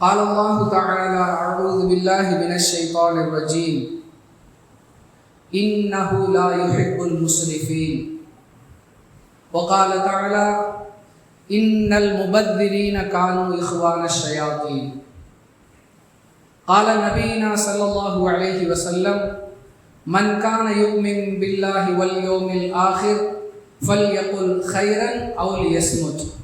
قال الله تعالى أعوذ بالله من الشيطان الرجيم. إنه لا يحب المسرفين. وقال تعالى إن المبذرين كانوا إخوان الشياطين. قال نبينا صلى الله عليه وسلم من كان يؤمن بالله واليوم الآخر فليقل خيرا أو ليصمت.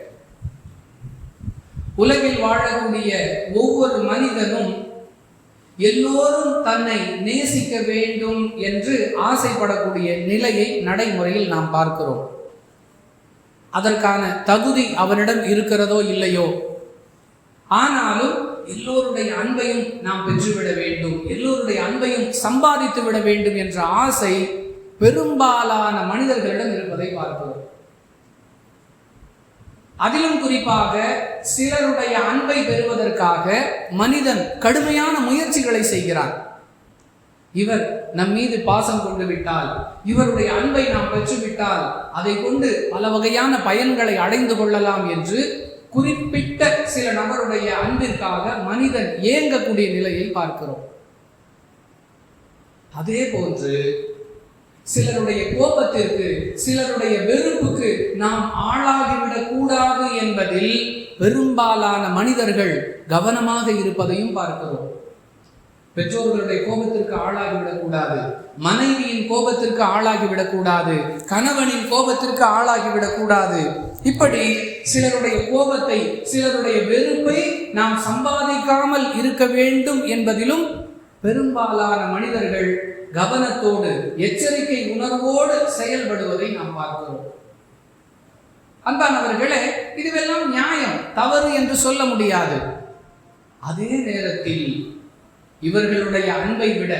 உலகில் வாழக்கூடிய ஒவ்வொரு மனிதனும் எல்லோரும் தன்னை நேசிக்க வேண்டும் என்று ஆசைப்படக்கூடிய நிலையை நடைமுறையில் நாம் பார்க்கிறோம். அதற்கான தகுதி அவனிடம் இருக்கிறதோ இல்லையோ? ஆனாலும் எல்லோருடைய அன்பையும் நாம் பெற்றுவிட வேண்டும். எல்லோருடைய அன்பையும் சம்பாதித்து விட வேண்டும் என்ற ஆசை பெரும்பாலான மனிதர்களிடம் இருப்பதை பார்க்கிறோம். அதிலும் குறிப்பாக சிலருடைய அன்பை பெறுவதற்காக மனிதன் கடுமையான முயற்சிகளை செய்கிறான். இவர் நம் மீது பாசம் கொண்டு விட்டால் இவருடைய அன்பை நாம் பெற்றுவிட்டால் அதை கொண்டு பல வகையான பயன்களை அடைந்து கொள்ளலாம் என்று குறிப்பிட்ட சில நபருடைய அன்பிற்காக மனிதன் ஏங்கக்கூடிய நிலையை பார்க்கிறோம். அதே போன்று சிலருடைய கோபத்திற்கு சிலருடைய வெறுப்புக்கு நாம் ஆளாகிவிடக் கூடாது என்பதில் பெரும்பாலான மனிதர்கள் கவனமாக இருப்பதையும் பார்க்கிறோம். பெற்றோர்களுடைய கோபத்திற்கு ஆளாகிவிடக்கூடாது மனைவியின் கோபத்திற்கு ஆளாகிவிடக்கூடாது கணவனின் கோபத்திற்கு ஆளாகிவிடக்கூடாது இப்படி சிலருடைய கோபத்தை சிலருடைய வெறுப்பை நாம் சம்பாதிக்காமல் இருக்க வேண்டும் என்பதிலும் பெரும்பாலான மனிதர்கள் கவனத்தோடு எச்சரிக்கை உணர்வோடு செயல்படுவதை நாம் பார்க்கிறோம். அன்பானவர்களே இதுவெல்லாம் நியாயம் தவறு என்று சொல்ல முடியாது. அதே நேரத்தில் இவர்களுடைய அன்பை விட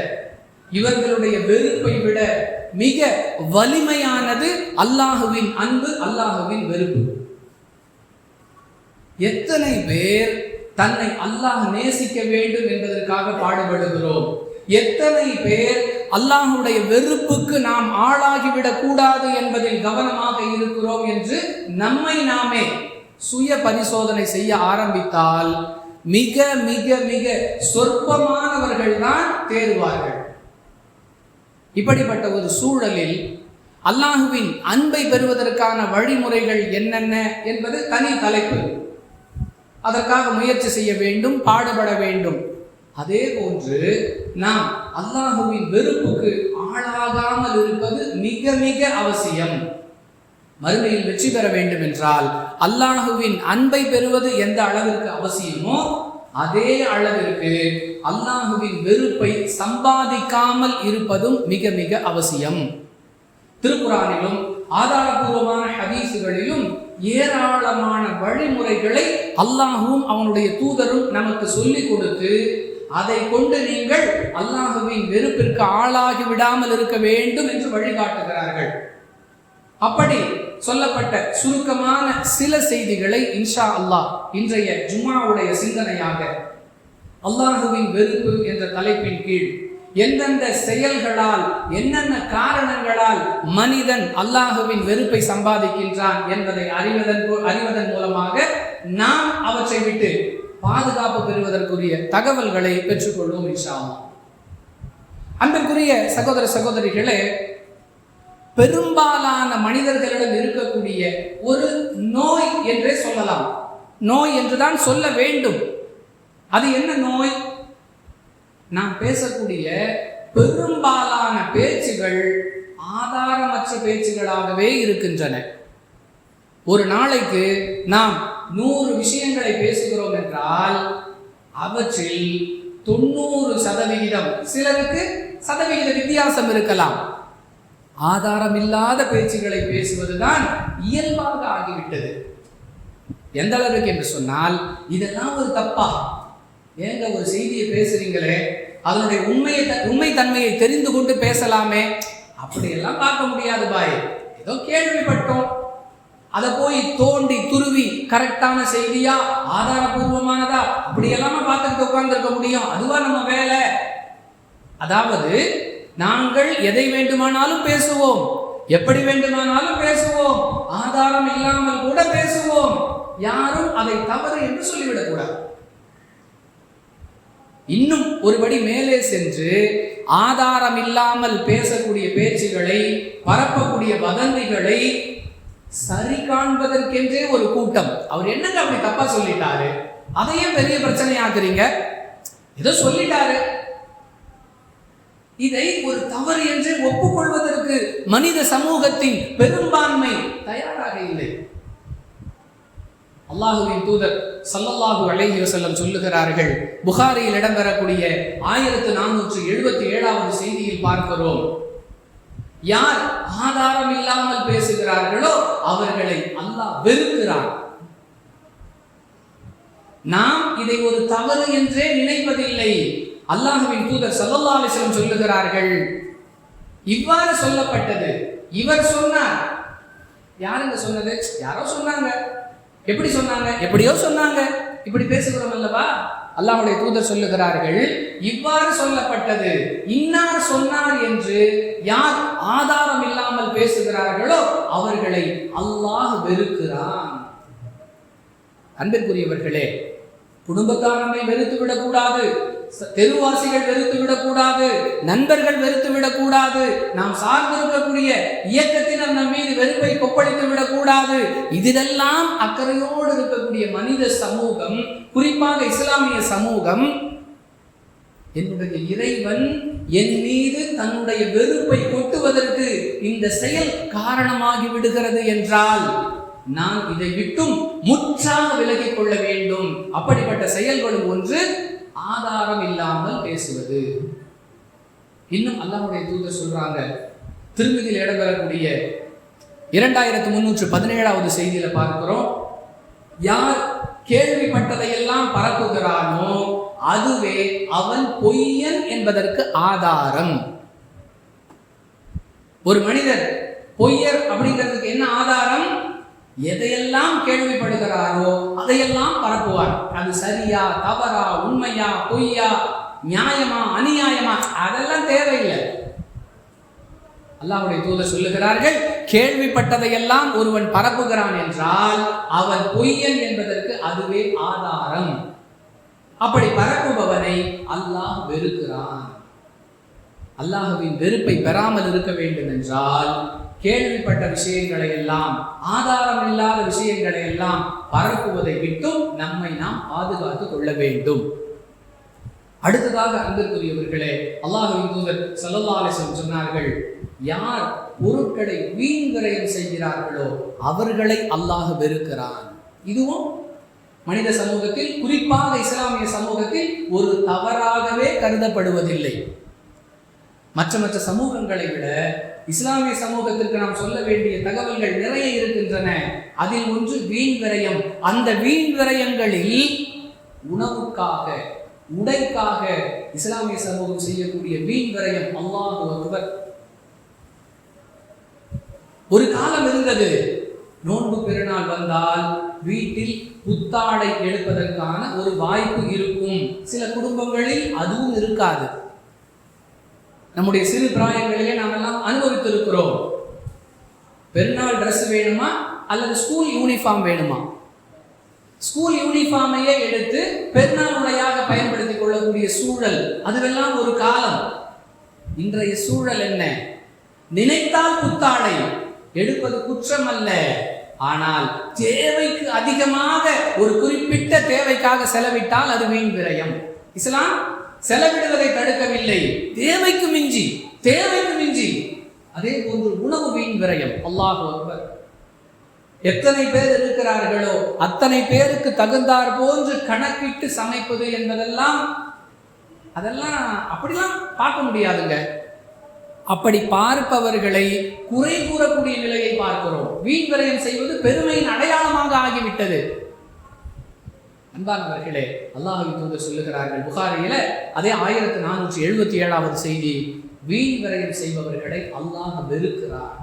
இவர்களுடைய வெறுப்பை விட மிக வலிமையானது அல்லாஹுவின் அன்பு அல்லாஹுவின் வெறுப்பு. எத்தனை பேர் தன்னை அல்லாஹ் நேசிக்க வேண்டும் என்பதற்காக பாடுபடுகிறோம். எத்தனை பேர் அல்லாஹுடைய வெறுப்புக்கு நாம் ஆளாகிவிடக் கூடாது என்பதில் கவனமாக இருக்கிறோம் என்று நம்மை நாமே சுய பரிசோதனை செய்ய ஆரம்பித்தால் மிக மிக மிக சொற்பமானவர்கள் தான் தேர்வார்கள் இப்படிப்பட்ட ஒரு சூழலில் அல்லாஹுவின் அன்பை பெறுவதற்கான வழிமுறைகள் என்னென்ன என்பது தனி தலைப்பு. அதற்காக முயற்சி செய்ய வேண்டும் பாடுபட வேண்டும். அதே போன்று நாம் அல்லாஹுவின் வெறுப்புக்கு ஆளாகாமல் இருப்பது மிக மிக அவசியம். மறுமையில் வெற்றி பெற வேண்டும் என்றால் அல்லாஹுவின் அன்பை பெறுவது எந்த அளவிற்கு அவசியமோ அதே அளவிற்கு அல்லாஹுவின் வெறுப்பை சம்பாதிக்காமல் இருப்பதும் மிக மிக அவசியம். திருக்குறானிலும் ஆதாரபூர்வமான ஹதீசுகளிலும் ஏராளமான வழிமுறைகளை அல்லாஹும் அவனுடைய தூதரும் நமக்கு சொல்லிக் கொடுத்து அதை கொண்டு நீங்கள் அல்லாஹுவின் வெறுப்பிற்கு ஆளாகி விடாமல் இருக்க வேண்டும் என்று வழிகாட்டுகிறார்கள். அப்படி சொல்லப்பட்ட சுருக்கமான சில செய்திகளை இன்ஷா அல்லாஹ் இன்றைய ஜும்மாவுடைய சிந்தனையாக அல்லாஹுவின் வெறுப்பு என்ற தலைப்பின் கீழ் எந்தெந்த செயல்களால் என்னென்ன காரணங்களால் மனிதன் அல்லாஹுவின் வெறுப்பை சம்பாதிக்கின்றான் என்பதை அறிவதன் அறிவதன் மூலமாக நாம் அவற்றை விட்டு பாதுகாப்பு பெறுவதற்குரிய தகவல்களை பெற்றுக்கொள்வோம் இன்ஷா அன்பிற்குரிய சகோதர சகோதரிகளே பெரும்பாலான மனிதர்களிடம் இருக்கக்கூடிய ஒரு நோய் என்றே சொல்லலாம். நோய் என்றுதான் சொல்ல வேண்டும். அது என்ன நோய்? நாம் பேசக்கூடிய பெரும்பாலான பேச்சுகள் ஆதாரமற்ற பேச்சுகளாகவே இருக்கின்றன. ஒரு நாளைக்கு நாம் நூறு விஷயங்களை பேசுகிறோம் என்றால் அவற்றில் தொண்ணூறு சதவிகிதம் சிலருக்கு சதவிகித வித்தியாசம் இருக்கலாம். ஆதாரம் இல்லாத பேச்சுகளை பேசுவதுதான் இயல்பாக ஆகிவிட்டது. எந்த அளவுக்கு என்று சொன்னால் இதெல்லாம் ஒரு தப்பா? ஏங்க ஒரு செய்தியை பேசுறீங்களே? அதனுடைய உண்மையை உண்மை தன்மையை தெரிந்து கொண்டு பேசலாமே? அப்படியெல்லாம் பார்க்க முடியாது பாய். ஏதோ கேள்விப்பட்டோம். அதை போய் தோண்டி துருவி கரெக்டான செய்தியா ஆதாரபூர்வமானதா? அப்படி எல்லாமே பார்த்துட்டு உட்கார்ந்துருக்க முடியும். அதுவா நம்ம வேலை. அதாவது நாங்கள் எதை வேண்டுமானாலும் பேசுவோம். எப்படி வேண்டுமானாலும் பேசுவோம். ஆதாரம் இல்லாமல் கூட பேசுவோம். யாரும் அதை தவறு என்று சொல்லிவிடக்கூடாது. இன்னும் ஒருபடி மேலே சென்று ஆதாரம் இல்லாமல் பேசக்கூடிய பேச்சுகளை பரப்பக்கூடிய வதந்திகளை சரி காண்பதற்கென்றே ஒரு கூட்டம். அவர் என்னங்க அப்படி தப்பா சொல்லிட்டாரு? அதையே பெரிய பிரச்சனையாக்குறீங்க? ஏதோ சொல்லிட்டாரு. இதை ஒரு தவறு என்று ஒப்புக்கொள்வதற்கு மனித சமூகத்தின் பெரும்பான்மை தயாராக இல்லை. அல்லாஹுவின் தூதர் சல்லல்லாஹு அலைஹி வசல்லம் சொல்லுகிறார்கள் புகாரியில் இடம்பெறக்கூடிய ஆயிரத்து நானூற்று எழுபத்தி ஏழாவது செய்தியில் பார்க்கிறோம். யார் ஆதாரம் இல்லாமல் பேசுகிறார்களோ அவர்களை அல்லாஹ் வெறுக்கிறார் நாம் இதை ஒரு தவறு என்றே நினைப்பதில்லை. அல்லாஹுவின் தூதர் சல்லல்லா அலிஸ்லம் சொல்லுகிறார்கள் இவ்வாறு சொல்லப்பட்டது. இவர் சொன்னார். யாருங்க சொன்னது? யாரோ சொன்னாங்க. எப்படி சொன்னாங்க? எப்படியோ சொன்னாங்க. இப்படி பேசுகிறோம் அல்லவா? அல்லாஹுடைய தூதர் சொல்லுகிறார்கள் இவ்வாறு சொல்லப்பட்டது. இன்னார் சொன்னார் என்று யார் ஆதாரம் இல்லாமல் பேசுகிறார்களோ அவர்களை அல்லாஹ் வெறுக்கிறான். அன்பிற்குரியவர்களே குடும்பத்தார் நம்மை வெறுத்து விடக்கூடாது தெருவாசிகள் வெறுத்து விடக்கூடாது நண்பர்கள் வெறுத்து விடக்கூடாது நாம் சார்ந்திருக்கக்கூடிய இயக்கத்தினர் நம் மீது வெறுப்பை கொப்பளித்து விடக்கூடாது. இதிலெல்லாம் அக்கறையோடு இருக்கக்கூடிய மனித சமூகம் குறிப்பாக இஸ்லாமிய சமூகம் என்னுடைய இறைவன் என் மீது தன்னுடைய வெறுப்பை கொட்டுவதற்கு இந்த செயல் காரணமாகி விடுகிறது என்றால் நான் இதை விட்டும் முற்றாக விலகிக் கொள்ள வேண்டும். அப்படிப்பட்ட செயல்களும் ஒன்று ஆதாரம் இல்லாமல் பேசுவது. இன்னும் அல்லாஹுடைய தூதர் சொல்றாங்க திருமதியில் இடம்பெறக்கூடிய இரண்டாயிரத்து முன்னூற்று பதினேழாவது செய்தியில பார்க்கிறோம் யார் கேள்விப்பட்டதையெல்லாம் பரப்புகிறானோ அதுவே அவன் பொய்யன் என்பதற்கு ஆதாரம். ஒரு மனிதர் பொய்யர் அப்படிங்கிறதுக்கு என்ன ஆதாரம்? எதையெல்லாம் கேள்விப்படுகிறாரோ அதையெல்லாம் பரப்புவார். அது சரியா தவறா உண்மையா பொய்யா நியாயமா அநியாயமா? அதெல்லாம் தேவையில்லை. அல்லாஹுடைய தூதர் சொல்லுகிறார்கள் கேள்விப்பட்டதையெல்லாம் ஒருவன் பரப்புகிறான் என்றால் அவன் பொய்யன் என்பதற்கு அதுவே ஆதாரம். அப்படி பரப்புபவனை அல்லாஹ் வெறுக்கிறான். அல்லாஹ்வின் வெறுப்பை பெறாமல் இருக்க வேண்டும் என்றால் கேள்விப்பட்ட விஷயங்களை எல்லாம் ஆதாரம் இல்லாத விஷயங்களை எல்லாம் பரப்புவதை விட்டும் நம்மை நாம் பாதுகாத்துக் கொள்ள வேண்டும். அடுத்ததாக அன்பிற்குரியவர்களே அல்லாஹின் தூதர் ஸல்லல்லாஹு சொன்னார்கள் யார் பொருட்களை வீண் விரயம் செய்கிறார்களோ அவர்களை அல்லாஹ் வெறுக்கிறான். இதுவும் மனித சமூகத்தில் குறிப்பாக இஸ்லாமிய சமூகத்தில் ஒரு தவறாகவே கருதப்படுவதில்லை. மற்ற மற்ற சமூகங்களை விட இஸ்லாமிய சமூகத்திற்கு நாம் சொல்ல வேண்டிய தகவல்கள் நிறைய இருக்கின்றன. அதில் ஒன்று வீண் விரயம். அந்த வீண் விரயங்களில் உணவுக்காக உடைக்காக இஸ்லாமிய சமூகம் செய்யக்கூடிய வீண் விரயம் அல்லாஹ் ஒருவர் ஒரு காலம் இருந்தது. நோன்பு பெருநாள் வந்தால் வீட்டில் புத்தாடை எடுப்பதற்கான ஒரு வாய்ப்பு இருக்கும். சில குடும்பங்களில் அதுவும் இருக்காது. நம்முடைய சிறு பிராயங்களிலே நாம் எல்லாம் அனுபவித்திருக்கிறோம். பெருநாள் ட்ரெஸ் வேணுமா? அல்லது ஸ்கூல் யூனிஃபார்ம் வேணுமா? ஸ்கூல் யூனிஃபார்மையே எடுத்து பெருநாள் உடையாக பயன்படுத்திக் கொள்ளக்கூடிய சூழல் அதுவெல்லாம் ஒரு காலம். இன்றைய சூழல் என்ன? நினைத்தால் புத்தாடை எடுப்பது குற்றம் அல்ல ஆனால் தேவைக்கு அதிகமாக ஒரு குறிப்பிட்ட தேவைக்காக செலவிட்டால் அது வீண் விரயம். இஸ்லாம் செலவிடுவதை தடுக்கவில்லை. தேவைக்கு மிஞ்சி. தேவைக்கு மிஞ்சி. அதே போன்று உணவு வீண் விரயம். அல்லாஹ் அக்பர். எத்தனை பேர் இருக்கிறார்களோ அத்தனை பேருக்கு தகுந்தார் போன்று கணக்கிட்டு சமைப்பது என்பதெல்லாம் அதெல்லாம் அப்படிலாம் பார்க்க முடியாதுங்க. அப்படி பார்ப்பவர்களை குறை கூறக்கூடிய நிலையை பார்க்கிறோம். வீண் விரயம் செய்வது பெருமையின் அடையாளமாக ஆகிவிட்டது. அன்பானவர்களே அல்லாஹின் தூதர் சொல்லுகிறார்கள் புகாரியில அதே ஆயிரத்தி நானூற்றி எழுபத்தி ஏழாவது செய்தி வீண் விரயம் செய்பவர்களை அல்லாஹ் வெறுக்கிறார்.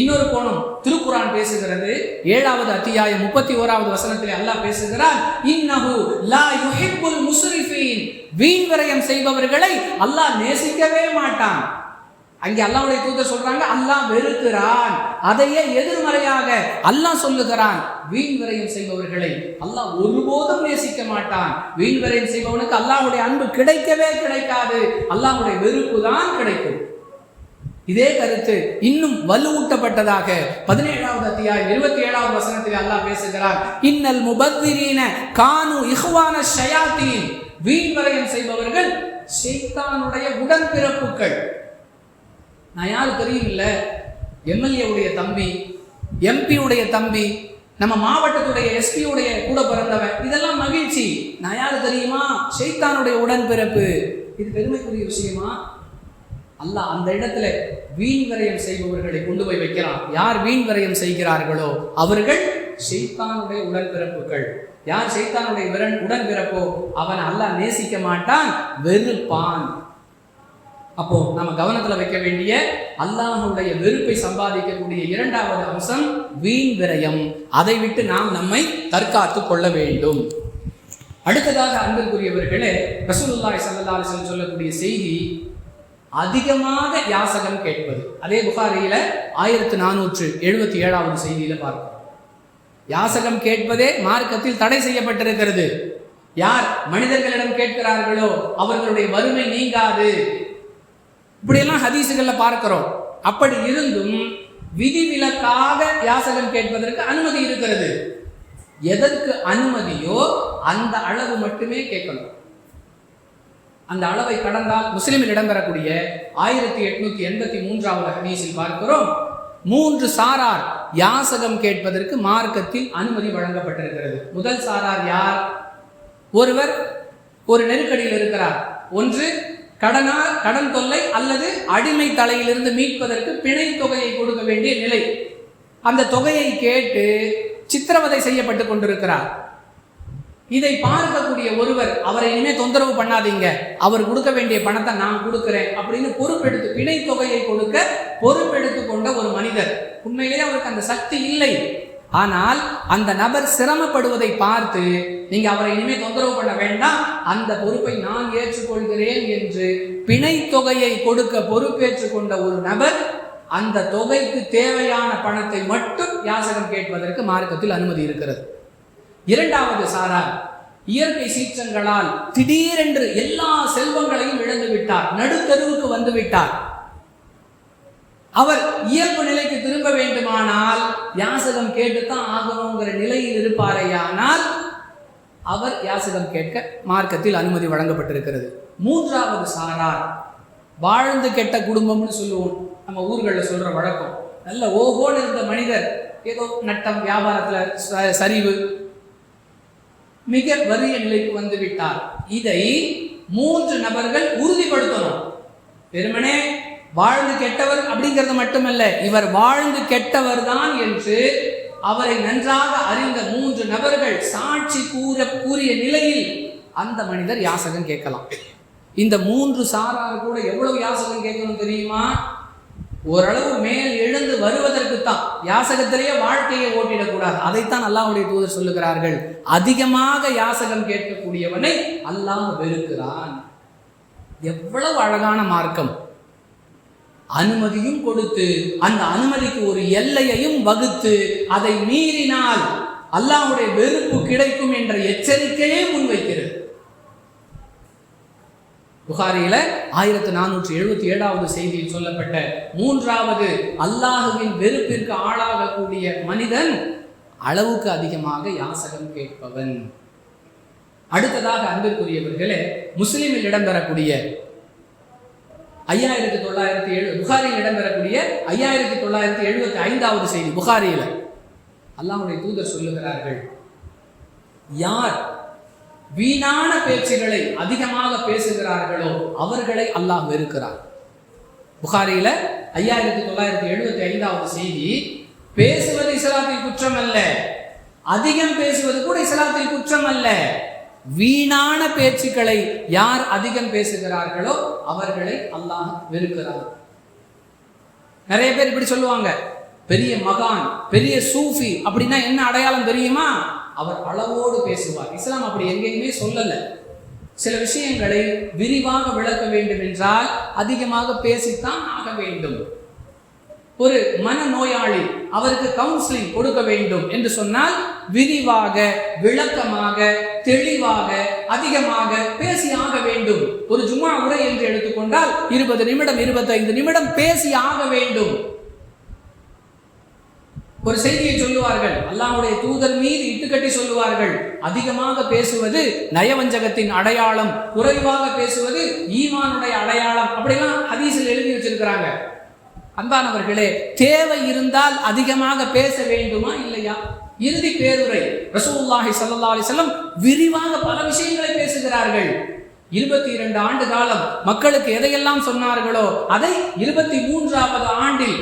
இன்னொரு கோணம் திருக்குரான் பேசுகிறது ஏழாவது அத்தியாயம் முப்பத்தி ஓராவது வசனத்திலே அல்லாஹ் பேசுகிறார் இன்னஹு லா யுஹிப்புல் முஸ்ரிஃபீன். வீண் விரயம் செய்பவர்களை அல்லாஹ் நேசிக்கவே மாட்டான். அங்கே அல்லாவுடைய தூதர் சொல்றாங்க அல்லாஹ் வெறுக்கிறான். அதையே எதிர்மறையாக அல்லாஹ் சொல்லுகிறான். வீண் விரயம் செய்பவர்களை அல்லாஹ் ஒருபோதும் நேசிக்க மாட்டான். வீண் விரயம் செய்பவனுக்கு அல்லாஹுடைய அன்பு கிடைக்கவே கிடைக்காது. அல்லாஹ்வுடைய வெறுப்பு தான் கிடைக்கும். இதே கருத்து இன்னும் வலுவூட்டப்பட்டதாக பதினேழாவது அத்தியாயம் இருபத்தி ஏழாவது வசனத்தில் அல்லாஹ் பேசுகிறார் இன்னல் முபத்திரீன கானு இஹ்வான ஷயாத்தீன். வீண் விரயம் செய்பவர்கள் ஷைத்தானுடைய உடன்பிறப்புகள். நான் யாரு தெரியும் இல்லை எம்எல்ஏவுடைய தம்பி எம்பி உடைய தம்பி நம்ம மாவட்டத்துடைய எஸ்பியுடைய கூட பிறந்தவன். இதெல்லாம் மகிழ்ச்சி. நான் யாரு தெரியுமா? ஷைத்தானுடைய உடன்பிறப்பு. இது பெருமைக்குரிய விஷயமா? அல்லாஹ் அந்த இடத்துல வீண் விரயம் செய்பவர்களை கொண்டு போய் வைக்கிறான். யார் வீண் விரயம் செய்கிறார்களோ அவர்கள் ஷைத்தானுடைய உடன்பிறப்புகள். யார் ஷெய்தானுடைய விரன் உடன்பிறப்போ அவன் அல்லாஹ் நேசிக்க மாட்டான். வெறுப்பான். அப்போ நம்ம கவனத்துல வைக்க வேண்டிய அல்லாஹனுடைய வெறுப்பை சம்பாதிக்கக்கூடிய இரண்டாவது அம்சம் வீண் விரயம். அதை விட்டு நாம் நம்மை தற்காத்து கொள்ள வேண்டும். அடுத்ததாக அன்பிற்குரியவர்களே ரசூலுல்லாஹி ஸல்லல்லாஹு சொல்லக்கூடிய செய்தி அதிகமாக யாசகம் கேட்பது. அதே புகாரியில ஆயிரத்து நானூற்று எழுபத்தி ஏழாவது செய்தியில பார்க்கிறோம். யாசகம் கேட்பதே மார்க்கத்தில் தடை செய்யப்பட்டிருக்கிறது. யார் மனிதர்களிடம் கேட்கிறார்களோ அவர்களுடைய வறுமை நீங்காது. இப்படியெல்லாம் ஹதீசுகளில் பார்க்கிறோம். அப்படி இருந்தும் விதிவிலக்காக யாசகம் கேட்பதற்கு அனுமதி இருக்கிறது. எதற்கு அனுமதியோ அந்த அளவு மட்டுமே கேட்கணும். அந்த அளவை கடந்தால் முஸ்லிமில் இடம்பெறக்கூடிய ஆயிரத்தி எட்நூத்தி எண்பத்தி மூன்றாவது ஹதீஸில் பார்க்கிறோம். மூன்று சாரார் யாசகம் கேட்பதற்கு மார்க்கத்தில் அனுமதி வழங்கப்பட்டிருக்கிறது. முதல் சாரார் யார்? ஒருவர் ஒரு நெருக்கடியில் இருக்கிறார். ஒன்று கடனா கடன் தொல்லை அல்லது அடிமை தலையிலிருந்து மீட்பதற்கு பிணை தொகையை கொடுக்க வேண்டிய நிலை. அந்த தொகையை கேட்டு சித்திரவதை செய்யப்பட்டு கொண்டிருக்கிறார். இதை பார்க்கக்கூடிய ஒருவர் அவரை இனிமே தொந்தரவு பண்ணாதீங்க. அவர் கொடுக்க வேண்டிய பணத்தை நான் கொடுக்கிறேன் அப்படின்னு பொறுப்பெடுத்து பிணை தொகையை கொடுக்க பொறுப்பெடுத்து கொண்ட ஒரு மனிதர். உண்மையிலேயே அவருக்கு அந்த சக்தி இல்லை. ஆனால் அந்த நபர் சிரமப்படுவதை பார்த்து நீங்க அவரை இனிமே தொந்தரவு பண்ண வேண்டாம் அந்த பொறுப்பை நான் ஏற்றுக்கொள்கிறேன் என்று பிணை தொகையை கொடுக்க பொறுப்பேற்றுக் கொண்ட ஒரு நபர் அந்த தொகைக்கு தேவையான பணத்தை மட்டும் யாசகம் கேட்பதற்கு மார்க்கத்தில் அனுமதி இருக்கிறது. இரண்டாவது சாரார் இயற்கை சீற்றங்களால் திடீரென்று எல்லா செல்வங்களையும் இழந்து விட்டார் நடுத்தருவுக்கு வந்து விட்டார் அவர் இயல்பு நிலை திரும்ப வேண்டுமானால் யாசகம் கேட்டுத்தான் ஆகணுங்கிற நிலையில் இருப்பாரேயானால் அவர் யாசகம் கேட்க மார்க்கத்தில் அனுமதி வழங்கப்பட்டிருக்கிறது. மூன்றாவது சாரார் வாழ்ந்து கெட்ட குடும்பம்னு சொல்லுவோம். நம்ம ஊர்களில் சொல்ற வழக்கம். நல்ல ஓஹோன்னு இருந்த மனிதர் ஏதோ நட்டம் வியாபாரத்துல சரிவு மிக வறிய நிலைக்கு வந்து விட்டார். இதை மூன்று நபர்கள் உறுதிப்படுத்தணும். வெறுமனே வாழ்ந்து கெட்டவர் அப்படிங்கிறது மட்டுமல்ல இவர் வாழ்ந்து கெட்டவர் தான் என்று அவரை நன்றாக அறிந்த மூன்று நபர்கள் சாட்சி கூற கூறிய நிலையில் அந்த மனிதர் யாசகம் கேட்கலாம். இந்த மூன்று சாரார் கூட எவ்வளவு யாசகம் கேட்கணும் தெரியுமா? ஓரளவு மேல் எழுந்து வருவதற்கு தான் யாசகத்திலேயே வாழ்க்கையை ஓட்டிடக்கூடாது. அதைத்தான் அல்லாஹ்வுடைய தூதர் சொல்லுகிறார்கள். அதிகமாக யாசகம் கேட்கக்கூடியவனை அல்லாஹ் வெறுக்கிறான். எவ்வளவு அழகான மார்க்கம். அனுமதியும் கொடுத்து அந்த அனுமதிக்கு ஒரு எல்லையையும் வகுத்து அதை மீறினால் அல்லாஹ்வுடைய வெறுப்பு கிடைக்கும் என்ற எச்சரிக்கையே முன்வைக்கிறது. புகாரியில ஆயிரத்தி நானூற்றி எழுபத்தி ஏழாவது செய்தியில் சொல்லப்பட்ட மூன்றாவது அல்லாஹுவின் வெறுப்பிற்கு ஆளாகக்கூடிய மனிதன் அளவுக்கு அதிகமாக யாசகம் கேட்பவன். அடுத்ததாக அன்பிற்குரியவர்களே முஸ்லிமில் இடம்பெறக்கூடிய ஐயாயிரத்தி தொள்ளாயிரத்தி ஏழு புகாரியில் இடம்பெறக்கூடிய ஐயாயிரத்தி தொள்ளாயிரத்தி எழுபத்தி ஐந்தாவது செய்தி புகாரியில் அல்லாஹுடைய தூதர் சொல்லுகிறார்கள் யார் வீணான பேச்சுகளை அதிகமாக பேசுகிறார்களோ அவர்களை அல்லாஹ் வெறுக்கிறார். புகாரியில் ஐயாயிரத்தி தொள்ளாயிரத்தி எழுபத்தி ஐந்தாவது செய்தி பேசுவது இஸ்லாத்தில் குற்றம் அல்ல அதிகம் பேசுவது கூட இஸ்லாத்தில் குற்றம் அல்ல வீணான பேச்சுக்களை யார் அதிகம் பேசுகிறார்களோ அவர்களை அல்லாஹ் வெறுக்கிறார் நிறைய பேர் இப்படி சொல்லுவாங்க. பெரிய மகான் பெரிய சூஃபி அப்படின்னா என்ன அடையாளம் தெரியுமா? அவர் அளவோடு பேசுவார். இஸ்லாம் அப்படி எங்கேயுமே சொல்லல. சில விஷயங்களை விரிவாக விளக்க வேண்டும் என்றால் அதிகமாக பேசித்தான் ஆக வேண்டும். ஒரு மனநோயாளி அவருக்கு கவுன்சிலிங் கொடுக்க வேண்டும் என்று சொன்னால் விரிவாக விளக்கமாக தெளிவாக அதிகமாக பேசி ஆக வேண்டும். ஒரு ஜும்மா உரை என்று எடுத்துக்கொண்டால் இருபது நிமிடம் இருபத்தைந்து நிமிடம் பேசி ஆக வேண்டும். ஒரு செய்தியை சொல்லுவார்கள் அல்லாவுடைய தூதர் மீது இட்டுக்கட்டி சொல்லுவார்கள் அதிகமாக பேசுவது நயவஞ்சகத்தின் அடையாளம் குறைவாக பேசுவது ஈமானுடைய அடையாளம் அப்படிலாம் ஹதீஸில் எழுதி வச்சிருக்கிறாங்க. அன்பானவர்களே தேவை இருந்தால் அதிகமாக பேச வேண்டுமா இல்லையா? இறுதி பேருரை ரசூல்லாஹி சல்லா அலைஹி விரிவாக பல விஷயங்களை பேசுகிறார்கள். இருபத்தி இரண்டு ஆண்டு காலம் மக்களுக்கு எதையெல்லாம் சொன்னார்களோ அதை இருபத்தி மூன்றாவது ஆண்டில்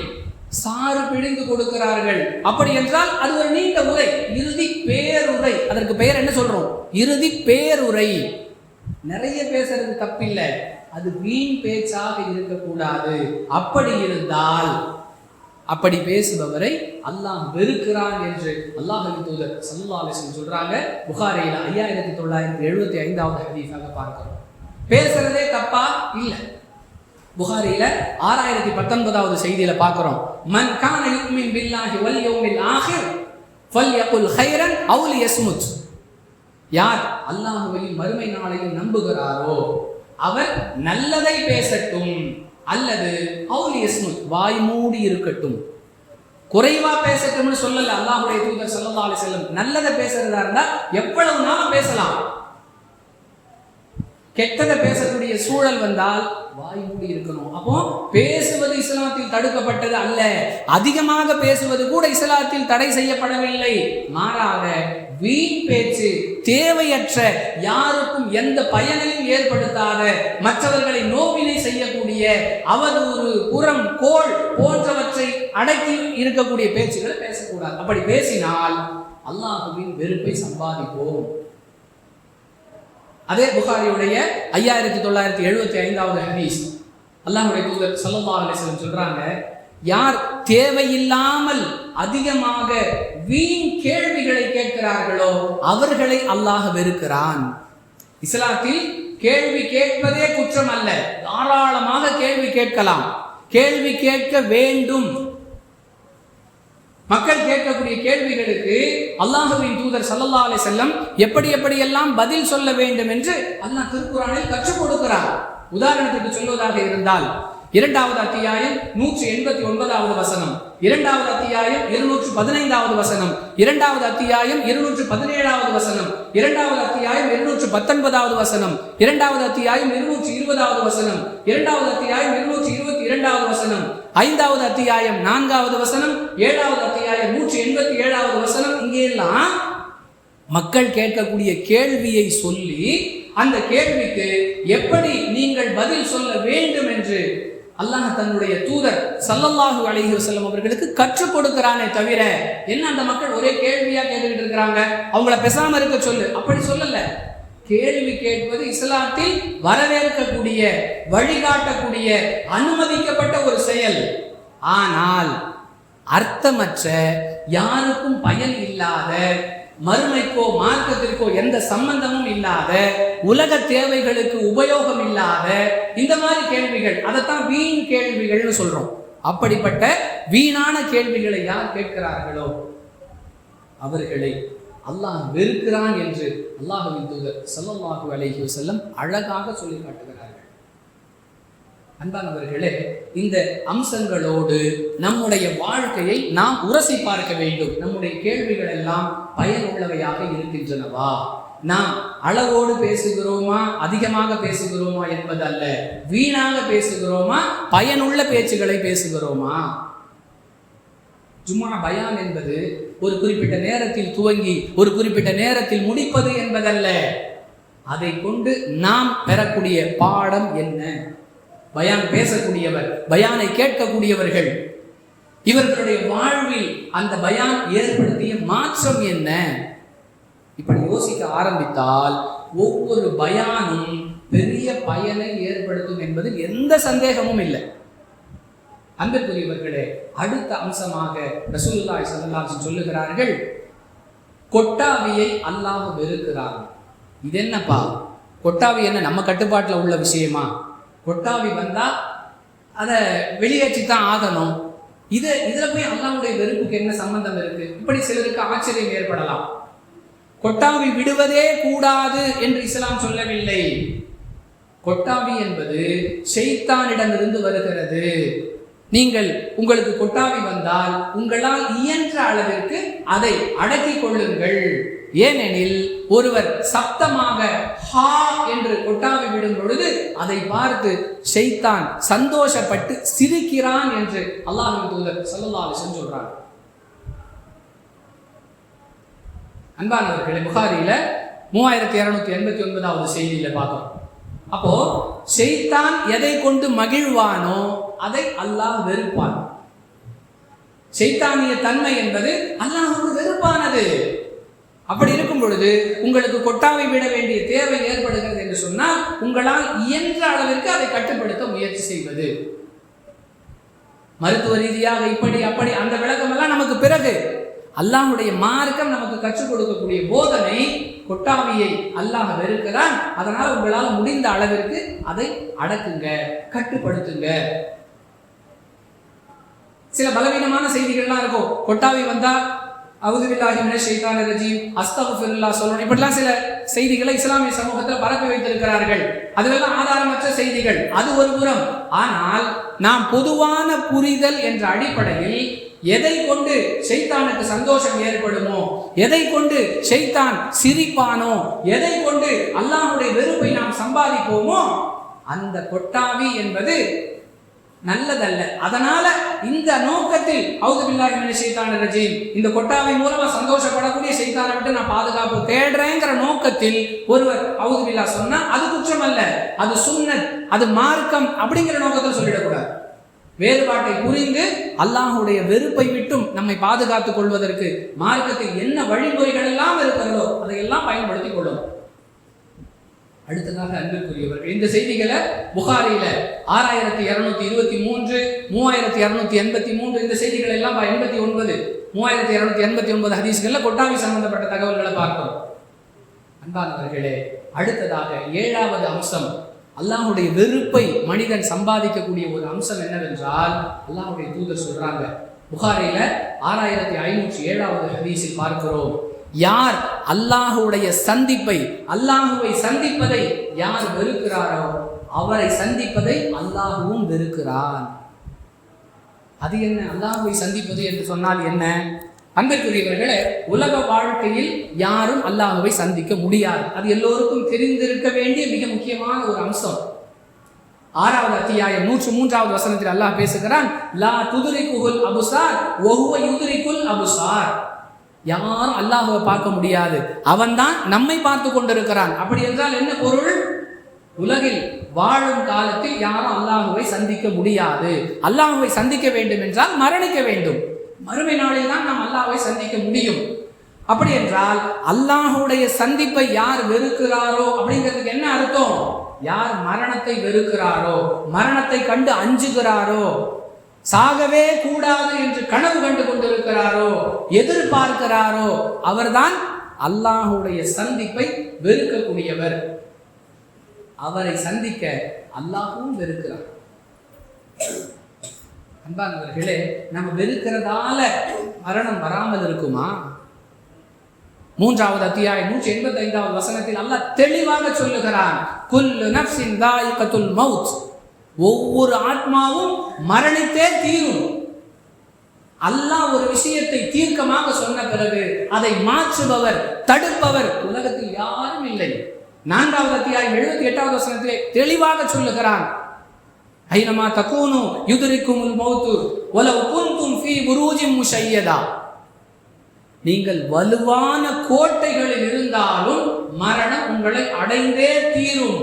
சாறு பிழிந்து கொடுக்கிறார்கள். அப்படி என்றால் அது ஒரு நீண்ட உரை. இறுதி பேருரை. அதற்கு பெயர் என்ன சொல்றோம்? இறுதி பேருரை. நிறைய பேசுறது தப்பில்லை. அது வீண் பேச்சாக இருக்கக்கூடாது. அப்படி இருந்தால் அப்படி பேசுபவரை அல்லாஹ் வெறுக்கிறான் என்று அல்லாஹின் தூதர் சல்லா அலிஸ்லம் சொல்றாங்க. புகாரையில் ஐயாயிரத்தி தொள்ளாயிரத்தி எழுபத்தி ஐந்தாவது ஹதீஸாக பார்க்கிறோம். பேசுறதே தப்பா? இல்லை. புகாரியில ஆறாயிரத்தி பத்தொன்பதாவது செய்தியில பார்க்கிறோம். மன் கான யுக்மின் பில்லாஹி வல் யௌமில் ஆஹிர் ஃபல்யகுல் ஹைரன் அவுல் யஸ்முத். யார் அல்லாஹுவையும் மறுமை நாளையும் நம்புகிறாரோ அவர் நல்லதை பேசட்டும் அல்லது அவுல் யஸ்முத் வாய் மூடி இருக்கட்டும். குறைவா பேசட்டும்னு சொல்லல. அல்லாஹுடைய தூதர் ஸல்லல்லாஹு அலி செல்லம் நல்லதை பேசுறதா இருந்தா எவ்வளவு நாளும் பேசலாம். கெட்டதை பேசக்கூடிய சூழல் வந்தால் வாய் மூடி இருக்கணும். அப்போ பேசுவது இஸ்லாத்தில் தடுக்கப்பட்டது அல்ல. அதிகமாக பேசுவது கூட இஸ்லாத்தில் தடை செய்யப்படவில்லை. மாறாக வீண் பேச்சு தேவையற்ற யாருக்கும் எந்த பயனையும் ஏற்படுத்தாத மற்றவர்களை நோவினை செய்யக்கூடிய அவதூறு புறம் கோள் போன்றவற்றை அடக்கி இருக்கக்கூடிய பேச்சுகளை பேசக்கூடாது. அப்படி பேசினால் அல்லாஹுவின் வெறுப்பை சம்பாதிப்போம். அதே புகாரியுடைய ஐயாயிரத்தி தொள்ளாயிரத்தி எழுபத்தி ஐந்தாவது ஹதீஸ். அல்லாஹுடைய தூதர் சல்லல்லாஹு அலிஸ்லம் சொல்றாங்க யார் தேவையில்லாமல் அதிகமாக வீண் கேள்விகளை கேட்கிறார்களோ அவர்களை அல்லாஹ் வெறுக்கிறான். இஸ்லாத்தில் கேள்வி கேட்பதே குற்றம் அல்ல. தாராளமாக கேள்வி கேட்கலாம். கேள்வி கேட்க வேண்டும். மக்கள் கேட்கக்கூடிய கேள்விகளுக்கு அல்லாஹுவின் தூதர் சல்லல்லா அலி செல்லம் எப்படி எப்படியெல்லாம் பதில் சொல்ல வேண்டும் என்று அல்லாஹ் திருக்குறானில் கற்றுக் கொடுக்கிறார் உதாரணத்துக்கு சொல்வதாக இருந்தால் இரண்டாவது அத்தியாயம் நூற்றி எண்பத்தி ஒன்பதாவது வசனம். இரண்டாவது அத்தியாயம் இருநூற்று பதினைந்தாவது வசனம். இரண்டாவது அத்தியாயம் இருநூற்று பதினேழாவது வசனம். இரண்டாவது அத்தியாயம் இருநூற்று பத்தொன்பதாவது வசனம். இரண்டாவது அத்தியாயம் இருநூற்று இருபதாவது வசனம். இரண்டாவது அத்தியாயம் இருநூற்று இருபத்தி இரண்டாவது வசனம். ஐந்தாவது அத்தியாயம் நான்காவது வசனம். ஏழாவது அத்தியாயம் நூற்றி எண்பத்தி ஏழாவது வசனம். இங்கே எல்லாம் மக்கள் கேட்கக்கூடிய கேள்வியை சொல்லி அந்த கேள்விக்கு எப்படி நீங்கள் பதில் சொல்ல வேண்டும் என்று அல்லாஹ் தன்னுடைய தூதர் சல்லல்லாஹு அலஹி வசல்லம் அவர்களுக்கு கற்றுக் கொடுக்கிறானே தவிர என்ன அந்த மக்கள் ஒரே கேள்வியா கேட்டுக்கிட்டு இருக்கிறாங்க? அவங்கள பெசாம இருக்க சொல்லு. அப்படி சொல்லல. கேள்வி கேட்பது இஸ்லாத்தில் வரவேற்கக்கூடிய வழிகாட்டக்கூடிய அனுமதிக்கப்பட்ட ஒரு செயல். ஆனால் அர்த்தமற்ற யாருக்கும் பயன் இல்லாத மறுமைக்கோ மார்க்கத்திற்கோ எந்த சம்பந்தமும் இல்லாத உலக தேவைகளுக்கு உபயோகம் இல்லாத இந்த மாதிரி கேள்விகள். அதைத்தான் வீண் கேள்விகள்னு சொல்றோம். அப்படிப்பட்ட வீணான கேள்விகளை யார் கேட்கிறார்களோ அவர்களை அல்லாஹ் வெறுக்கிறான் என்று அல்லாஹுவின் தூதர் செல்லமாக அலைஹி செல்லம் அழகாக சொல்லி காட்டுகிறார்கள் அன்பானவர்களே இந்த அம்சங்களோடு நம்முடைய வாழ்க்கையை நாம் உரசி பார்க்க வேண்டும். நம்முடைய கேள்விகள் எல்லாம் பயனுள்ளவையாக இருக்கின்றனவா? நாம் அளவோடு பேசுகிறோமா அதிகமாக பேசுகிறோமா என்பது அல்ல வீணாக பேசுகிறோமா பயனுள்ள பேச்சுகளை பேசுகிறோமா? ஜும்மா பயான் என்பது ஒரு குறிப்பிட்ட நேரத்தில் துவங்கி ஒரு குறிப்பிட்ட நேரத்தில் முடிப்பது என்பதல்ல. அதை கொண்டு நாம் பெறக்கூடிய பாடம் என்ன? பயான் பேசக்கூடியவர் பயானை கேட்கக்கூடியவர்கள். இவர்களுடைய வாழ்வில் அந்த பயான் ஏற்படுத்திய மாற்றம் என்ன? இப்படி யோசிக்க ஆரம்பித்தால் ஒவ்வொரு பயானும் பெரிய பயனை ஏற்படுத்தும் என்பதில் எந்த சந்தேகமும் இல்லை. அன்பிற்குரியவர்களே அடுத்த அம்சமாக ரசூல்லாய் ஸல்லல்லாஹு சொல்லுகிறார்கள் கொட்டாவியை அல்லாஹ் வெறுக்கிறார் இது என்னப்பா? கொட்டாவி என்ன நம்ம கட்டுப்பாட்டில் உள்ள விஷயமா? கொட்டாவி வந்தால் அதை வெளியேற்றி தான் ஆகணும். இது இதுல போய் அல்லாவுடைய வெறுப்புக்கு என்ன சம்பந்தம் இருக்கு? இப்படி சிலருக்கு ஆச்சரியம் ஏற்படலாம். கொட்டாவி விடுவதே கூடாது என்று இஸ்லாம் சொல்லவில்லை. கொட்டாவி என்பது செய்தானிடமிருந்து வருகிறது. நீங்கள் உங்களுக்கு கொட்டாவி வந்தால் உங்களால் இயன்ற அளவிற்கு அதை அடக்கிக் கொள்ளுங்கள். ஏனெனில் ஒருவர் சப்தமாக ஹா என்று கொட்டாவி விடும் பொழுது அதை பார்த்து ஷைத்தான் சந்தோஷப்பட்டு சிரிக்கிறான் என்று அல்லாஹின் தூதர் ஸல்லல்லாஹு அலைஹி சொல்றாங்க. அன்பானவர்களே புகாரியில மூவாயிரத்தி இருநூத்தி எண்பத்தி ஒன்பதாவது செய்தியில பார்த்தோம். அப்போ செய்தான் எதை கொண்டு மகிழ்வானோ அதை அல்லாஹ் வெறுப்பான். செய்தானிய தன்மை என்பது அல்லாஹ் வெறுப்பானது. அப்படி இருக்கும் பொழுது உங்களுக்கு கொட்டாமை விட வேண்டிய தேவை ஏற்படுகிறது என்று சொன்னால் உங்களால் இயன்ற அளவிற்கு அதை கட்டுப்படுத்த முயற்சி செய்வது. மருத்துவ ரீதியாக இப்படி அப்படி அந்த விளக்கம் எல்லாம் நமக்கு பிறகு அல்லாஹுடைய மார்க்கம் நமக்கு கற்றுக் கொடுக்கக்கூடிய போதனை கொட்டாவியை அல்லாஹ் வெறுக்கிறான் அதனால் உங்களால் முடிந்த அளவிற்கு அதை அடக்குங்க கட்டுப்படுத்துங்க. சில பலவீனமான செய்திகள்லாம் இருக்கும். கொட்டாவி வந்தா அவுதுபில்லாஹி மின ஷைத்தான ரஜீம். அஸ்தகுஃபிருல்லா சொல்லணும். இப்படிலாம் சில செய்திகளை இஸ்லாமிய சமூகத்தில் பரப்பி வைத்திருக்கிறார்கள். அதுவெல்லாம் ஆதாரமற்ற செய்திகள். அது ஒரு புறம். ஆனால் நாம் பொதுவான புரிதல் என்ற அடிப்படையில் எதை கொண்டு செய்தானுக்கு சந்தோஷம் ஏற்படுமோ எதை கொண்டு ஷைத்தான் சிரிப்பானோ எதை கொண்டு அல்லாஹுடைய வெறுப்பை நாம் சம்பாதிப்போமோ அந்த கொட்டாவி என்பது நல்லதல்ல. அதனால இந்த நோக்கத்தில் அவுது பில்லாஹி ஷைத்தான ரஜீம் இந்த கொட்டாவை மூலமா சந்தோஷப்படக்கூடிய சைத்தானை விட்டு நான் பாதுகாப்பு தேடுறேங்கிற நோக்கத்தில் ஒருவர் அவுதுபில்லா சொன்னா அது குற்றம் அல்ல அது சுன்னத் அது மார்க்கம் அப்படிங்கிற நோக்கத்தில் சொல்லிடக்கூடாது. வேறுபாட்டை புரிந்து அல்லாஹுடைய வெறுப்பை விட்டும் நம்மை பாதுகாத்துக் கொள்வதற்கு மார்க்கத்தில் என்ன வழிமுறைகள் எல்லாம் இருக்கிறதோ அதையெல்லாம் பயன்படுத்திக் கொள்ளும் அடுத்ததாக அன்பிற்குரியவர்கள். இந்த செய்திகளை புகாரியில ஆறாயிரத்தி இரநூத்தி இருபத்தி மூன்று மூவாயிரத்தி இரநூத்தி எண்பத்தி மூன்று இந்த செய்திகள் எல்லாம் எண்பத்தி ஒன்பது மூவாயிரத்தி இரநூத்தி எண்பத்தி ஒன்பது ஹதீஸ்கள்ல கொட்டாவி சம்பந்தப்பட்ட தகவல்களை பார்க்கிறோம் அன்பானவர்களே அடுத்ததாக ஏழாவது அம்சம். அல்லாஹுடைய வெறுப்பை மனிதன் சம்பாதிக்கக்கூடிய ஒரு அம்சம் என்னவென்றால் அல்லாஹுடைய தூதர் சொல்றாங்க. புகாரில ஆறாயிரத்தி ஐநூற்றி ஏழாவது ஹதீஸில் பார்க்கிறோம். யார் அல்லாஹுடைய சந்திப்பை அல்லாஹுவை சந்திப்பதை யார் வெறுக்கிறாரோ அவரை சந்திப்பதை அல்லாஹுவும் வெறுக்கிறார். அது என்ன? அல்லாஹுவை சந்திப்பது என்று சொன்னால் என்ன? அன்பிற்குரியவர்களே உலக வாழ்க்கையில் யாரும் அல்லாஹுவை சந்திக்க முடியாது. அது எல்லோருக்கும் தெரிந்திருக்க வேண்டிய மிக முக்கியமான ஒரு அம்சம். ஆறாவது அத்தியாயம் நூற்று மூன்றாவது வசனத்தில் அல்லாஹ் பேசுகிறான் லா துதுரிக்குல் அபுசார் ஒவ்வொ யுதுரிக்குல் அபுசார். யாரும் அல்லாஹுவை பார்க்க முடியாது. அவன்தான் நம்மை பார்த்து கொண்டிருக்கிறான். அப்படி என்றால் என்ன பொருள்? உலகில் வாழும் காலத்தில் யாரும் அல்லாஹுவை சந்திக்க முடியாது. அல்லாஹுவை சந்திக்க வேண்டும் என்றால் மரணிக்க வேண்டும். மறுமை நாளில் தான் நாம் அல்லாஹுவை சந்திக்க முடியும். அப்படி என்றால் அல்லாஹுடைய சந்திப்பை யார் வெறுக்கிறாரோ அப்படிங்கிறதுக்கு என்ன அர்த்தம்? யார் மரணத்தை வெறுக்கிறாரோ மரணத்தை கண்டு அஞ்சுகிறாரோ சாகவே கூடாது என்று கனவு கண்டு கொண்டிருக்கிறாரோ எதிர்பார்க்கிறாரோ அவர்தான் அல்லாஹுடைய சந்திப்பை வெறுக்கக்கூடியவர். அவரை சந்திக்க அல்லாஹும் வெறுக்கிறார் அன்பானவர்களே நம்ம வெறுக்கிறதால மரணம் வராமல் இருக்குமா? மூன்றாவது அத்தியாயம் நூற்றி எண்பத்தி ஐந்தாவது வசனத்தில் அல்லாஹ் தெளிவாக சொல்லுகிறான். குல்லு நப்சின் தாயிகத்துல் மவுத். ஒவ்வொரு ஆத்மாவும் மரணித்தே தீரும். அல்லாஹ் ஒரு விஷயத்தை தீர்க்கமாக சொன்ன பிறகு அதை மாற்றுபவர் தடுப்பவர் உலகத்தில் யாரும் இல்லை. நான்காவது அத்தியாயம் எழுபத்தி எட்டாவது வசனத்திலே தெளிவாக சொல்லுகிறான். ஐனமா தக்கூனு யுதிரிக்கும் மௌத்து ஒலவ் குந்தும் ஃபி புரூஜிம் முஷையதா. நீங்கள் வலுவான கோட்டைகளில் இருந்தாலும் மரணம் உங்களை அடைந்தே தீரும்.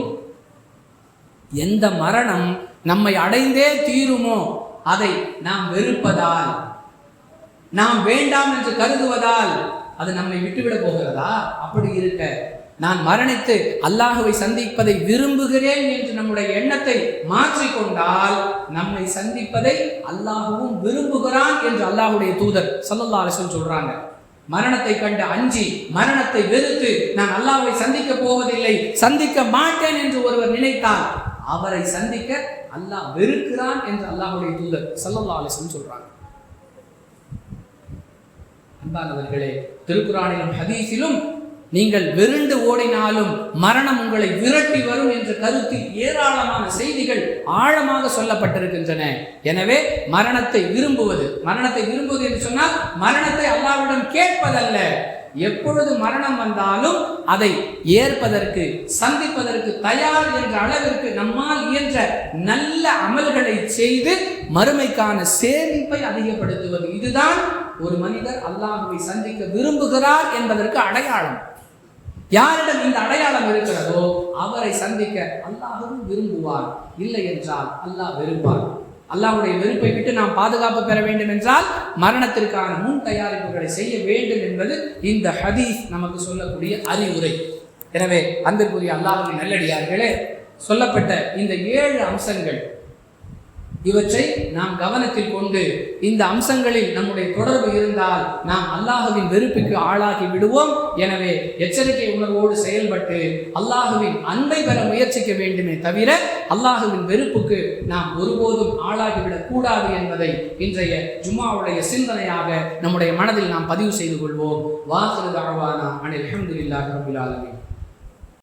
எந்த மரணம் நம்மை அடைந்தே தீருமோ அதை நாம் வெறுப்பதால் நாம் வேண்டாம் என்று கருதுவதால் அது நம்மை விட்டுவிட போகிறதா? அப்படி இருக்க நான் மரணித்து அல்லாஹுவை சந்திப்பதை விரும்புகிறேன் என்று நம்முடைய எண்ணத்தை மாற்றிக்கொண்டால் நம்மை சந்திப்பதை அல்லாஹுவும் விரும்புகிறான் என்று அல்லாஹுடைய தூதர் சல்லல்லா அலிஸ்வன் சொல்றாங்க. மரணத்தை கண்டு அஞ்சி மரணத்தை வெறுத்து நான் அல்லாவை சந்திக்க போவதில்லை சந்திக்க மாட்டேன் என்று ஒருவர் நினைத்தால் அவரை சந்திக்க அல்லாஹ் வெறுக்கிறான் என்று அல்லாஹுடைய தூதர் சல்லல்லா அலிஸ்லம் சொல்றாங்க. அன்பானவர்களே திருக்குறானிலும் ஹதீஸிலும் நீங்கள் விருண்டு ஓடினாலும் மரணம் உங்களை விரட்டி வரும் என்ற கருத்தில் ஏராளமான செய்திகள் ஆழமாக சொல்லப்பட்டிருக்கின்றன. எனவே மரணத்தை விரும்புவது மரணத்தை விரும்புவது என்று சொன்னால் மரணத்தை அல்லாவிடம் கேட்பதல்ல. எப்பொழுது மரணம் வந்தாலும் அதை ஏற்பதற்கு சந்திப்பதற்கு தயார் என்ற அளவிற்கு நம்மால் இயன்ற நல்ல அமல்களை செய்து மறுமைக்கான சேமிப்பை அதிகப்படுத்துவது. இதுதான் ஒரு மனிதர் அல்லாஹுவை சந்திக்க விரும்புகிறார் என்பதற்கு அடையாளம். யாரிடம் இந்த அடையாளம் இருக்கிறதோ அவரை சந்திக்க அல்லாஹும் விரும்புவார். இல்லை என்றால் அல்லாஹ் வெறுப்பார். அல்லாவுடைய வெறுப்பை விட்டு நாம் பாதுகாப்பு பெற வேண்டும் என்றால் மரணத்திற்கான முன் தயாரிப்புகளை செய்ய வேண்டும் என்பது இந்த ஹதீஸ் நமக்கு சொல்லக்கூடிய அறிவுரை. எனவே அன்பிற்குரிய அல்லாஹுடைய நல்லடியார்களே சொல்லப்பட்ட இந்த ஏழு அம்சங்கள் இவற்றை நாம் கவனத்தில் கொண்டு இந்த அம்சங்களில் நம்முடைய தொடர்பு இருந்தால் நாம் அல்லாஹுவின் வெறுப்புக்கு ஆளாகி விடுவோம். எனவே எச்சரிக்கை உணர்வோடு செயல்பட்டு அல்லாஹுவின் அன்பை பெற முயற்சிக்க வேண்டுமே தவிர அல்லாஹுவின் வெறுப்புக்கு நாம் ஒருபோதும் ஆளாகிவிடக் கூடாது என்பதை இன்றைய ஜும்மாவுடைய சிந்தனையாக நம்முடைய மனதில் நாம் பதிவு செய்து கொள்வோம். வாசல் தாழ்வானா அனில் அஹமதுல்லாஹ் ரபுல்